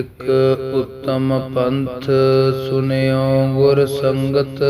ਇਕ ਉਤਮ ਪੰਥ ਸੁਨਿਓ ਗੁਰ ਸੰਗਤ।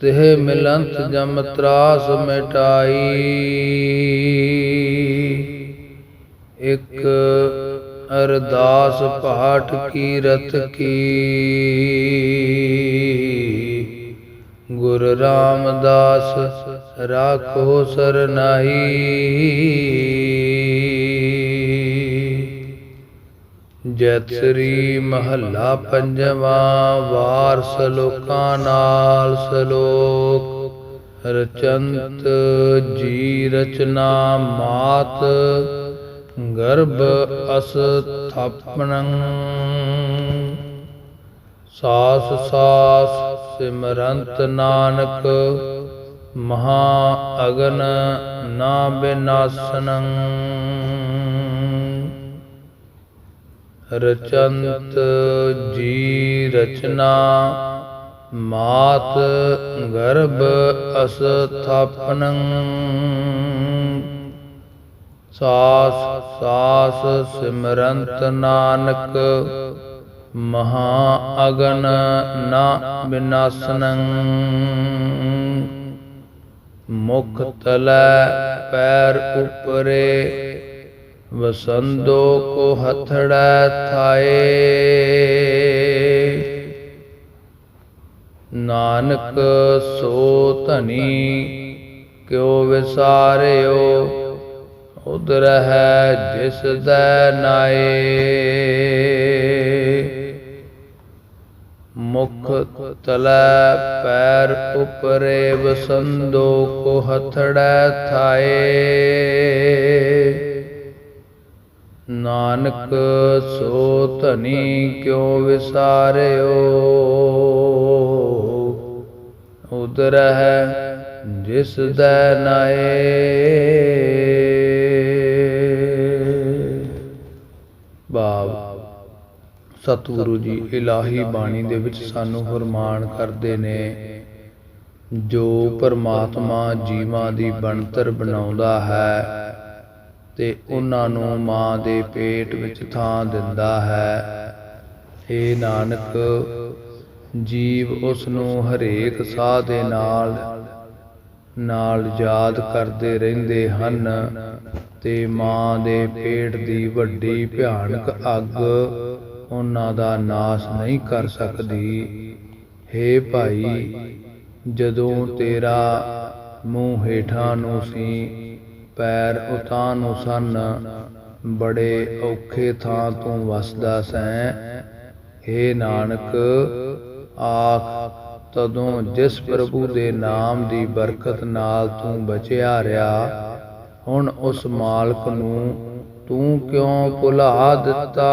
ਤਿਹ ਮਿਲੰਤ ਜਮ ਤਰਾਸ ਮਿਟਾਈ। ਇਕ ਅਰਦਾਸ ਪਾਠ ਕੀਰਤ ਕੀ। ਗੁਰ ਰਾਮਦਾਸ, ਰਾਖੋ ਸਰਨਾਈ ਜੈਤ ਮਹੱਲਾ ਪੰਜਵਾਂ ਵਾਰ ਸਲੋਕਾਂ ਨਾਲ ਸਲੋਕ। ਰਚੰਤ ਜੀ ਰਚਨਾ ਮਾਤ, ਗਰਭ ਅਸਥਾਪਨੰ ਸਾਸ ਸਾਸ ਸਿਮਰੰਤ ਨਾਨਕ, ਮਹਾ ਅਗਨ ਨਾ ਬਿਨਾਸਨੰ ਰਚੰਤ ਜੀ ਰਚਨਾ, ਮਾਤ ਗਰਭ ਅਸਥਾਪਨੰ। ਸਾਸ ਸਾਸ ਸਿਮਰੰਤ ਨਾਨਕ, ਮਹਾ ਅਗਨ ਨਾ ਬਿਨਾਸਨੰ। ਮੁਖ ਤਲੈ ਪੈਰ ਉਪਰੇ ਵਸੰਦੋ ਕੋ ਹਥੜੈ ਥਾਏ। ਨਾਨਕ ਸੋ ਧਨੀ ਕਿਉ ਵਿਸਾਰਿਓ ਉਦਰ ਹੈ ਜਿਸ ਦੈ ਨਾਏ। ਮੁਖ ਤਲੈ ਪੈਰ ਉਪਰੇ ਵਸੰਦੋ ਕੋ ਹਥੜੈ ਥਾਏ। ਨਾਨਕ ਸੋ ਧਨੀ ਕਿਉ ਵਿਸਾਰਿਓ? ਉਦਰ ਹੈ ਜਿਸ ਦੈ ਨਾਏ। ਭਾਵ ਸਤਿਗੁਰੂ ਜੀ ਇਲਾਹੀ ਬਾਣੀ ਦੇ ਵਿੱਚ ਸਾਨੂੰ ਫਰਮਾਨ ਕਰਦੇ ਨੇ, ਜੋ ਪਰਮਾਤਮਾ ਜੀਵਾਂ ਦੀ ਬਣਤਰ ਬਣਾਉਂਦਾ ਹੈ ਤੇ ਉਹਨਾਂ ਨੂੰ ਮਾਂ ਦੇ ਪੇਟ ਵਿੱਚ ਥਾਂ ਦਿੰਦਾ ਹੈ। ਏ ਨਾਨਕ, ਜੀਵ ਉਸ ਨੂੰ ਹਰੇਕ ਸਾਹ ਦੇ ਨਾਲ ਨਾਲ ਯਾਦ ਕਰਦੇ ਰਹਿੰਦੇ ਹਨ ਤੇ ਮਾਂ ਦੇ ਪੇਟ ਦੀ ਵੱਡੀ ਭਿਆਨਕ ਅੱਗ ਉਹਨਾਂ ਦਾ ਨਾਸ਼ ਨਹੀਂ ਕਰ ਸਕਦੀ। ਹੇ ਭਾਈ, ਜਦੋਂ ਤੇਰਾ ਮੂੰਹ ਹੇਠਾਂ ਨੂੰ ਸੀ ਪੈਰ ਉਤਾਂ ਨੂੰ ਸਨ, ਬੜੇ ਔਖੇ ਥਾਂ ਤੋਂ ਵਸਦਾ ਸੈਂ। ਹੇ ਨਾਨਕ, ਆਖ, ਤਦੋਂ ਜਿਸ ਪ੍ਰਭੂ ਦੇ ਨਾਮ ਦੀ ਬਰਕਤ ਨਾਲ ਤੂੰ ਬਚਿਆ ਰਿਹਾ, ਹੁਣ ਉਸ ਮਾਲਕ ਨੂੰ ਤੂੰ ਕਿਉਂ ਭੁਲਾ ਦਿੱਤਾ?